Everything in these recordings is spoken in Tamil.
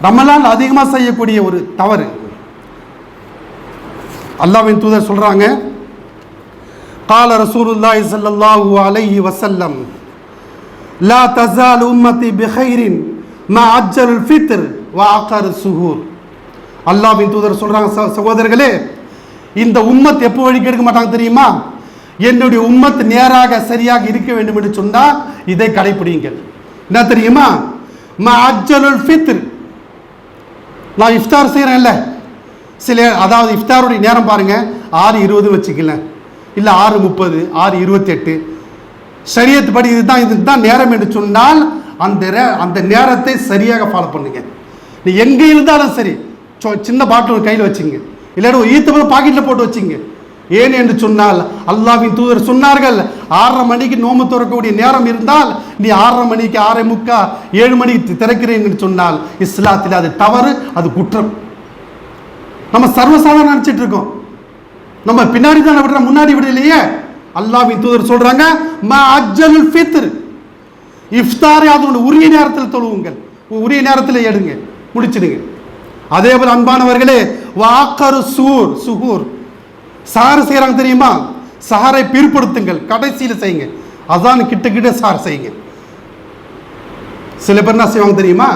ரமலான் அதிகமாக செய்யக்கூடிய ஒரு தவறு அல்லாஹ்வின் தூதர் சொல்றாங்க قال رسول الله صلى الله عليه وسلم لا تزال امتي بخير ما عجل الفطر واقر السحور அல்லாஹ்வின் தூதர் சொல்றாங்க ச- சகோதரர்களே இந்த உம்மத் எப்போ வழிக்கு எடுக்க மாட்டாங்க தெரியுமா என்னுடைய உம்மத் நேராக சரியாக இருக்க வேண்டும் என்று சொன்னால் இதை கடைபிடிங்கள் என்ன தெரியுமா மா அஜ்ஜலுல் ஃபித்ர் நான் இஃப்தார் செய்கிறேன்ல சில அதாவது இஃப்தாருடைய நேரம் பாருங்கள் ஆறு இருபது வச்சுக்கல இல்லை ஆறு முப்பது ஆறு இருபத்தெட்டு. சரியத்து படி இதுதான் இதுதான் நேரம் என்று சொன்னால் அந்த அந்த நேரத்தை சரியாக ஃபாலோ பண்ணுங்க. நீ எங்கே இருந்தாலும் சரி சொ- சின்ன பாட்டில் கையில் வச்சுங்க. இல்லாட்டி ஒரு ஈத்தப்பழம் பாக்கெட்டில் போட்டு வச்சுங்க. ஏன் என்று சொன்னால் அல்லாஹ்வின் தூதர் சொன்னார்கள் ஆறரை மணிக்கு நோம்பு திறக்கக்கூடிய நேரம் இருந்தால் நீ ஆறரை மணிக்கு ஆறரை முக்கா ஏழு மணிக்கு திறக்கிறேன்னு சொன்னால் இஸ்லாத்தில் அது தவறு அது குற்றம். நம்ம சர்வசாதாரணம் நினச்சிட்டு இருக்கோம். நம்ம பின்னாடி தான் விடுற முன்னாடி விடலையே. அல்லாவின் தூதர் சொல்றாங்க மா அஜ்ஜலுல் ஃபித்ர். இஃப்தாரை அதோட உரிய நேரத்தில் தொழுவுங்கள். உரிய நேரத்தில் எடுங்க முடிச்சிடுங்க. அதே போல் அன்பானவர்களே வாக்கரு சூர் சுகூர். சாறு செய்கிறாங்க தெரியுமா? சாரை பிற்படுத்துங்கள் கடைசியில் செய்யுங்க. அதான் கிட்ட கிட்ட சார் செய்யுங்க. சில பேர் என்ன செய்வாங்க தெரியுமா?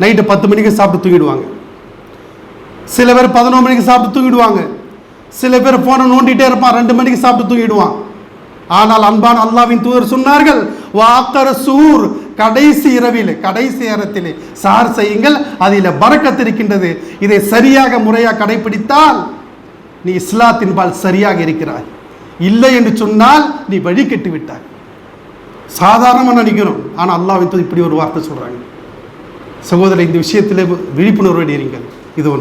நைட்டு பத்து மணிக்கு சாப்பிட்டு தூங்கிடுவாங்க. சில பேர் பதினொரு மணிக்கு சாப்பிட்டு தூங்கிடுவாங்க. சில பேர் ஃபோனை நோண்டிட்டே இருப்பான் ரெண்டு மணிக்கு சாப்பிட்டு தூங்கிடுவான். ஆனால் அன்பான அல்லாவின் தூதர் சொன்னார்கள் வாக்கர சூர் கடைசி இரவில் கடைசி நேரத்தில் சார் செய்யுங்கள் அதில் பறக்கத்திருக்கின்றது இதை சரியாக முறையாக கடைபிடித்தால் நீ இஸ்லாத்தின் பால் சரியாக இருக்கிறாய். இல்லை என்று சொன்னால் நீ வழி கெட்டு விட்டாய் சாதாரணமாக நடிக்கிறோம். ஆனால் அல்லாவின் இப்படி ஒரு வார்த்தை சொல்கிறாங்க சகோதரர் இந்த விஷயத்தில் விழிப்புணர்வு இருங்கள். இது ஒன்று.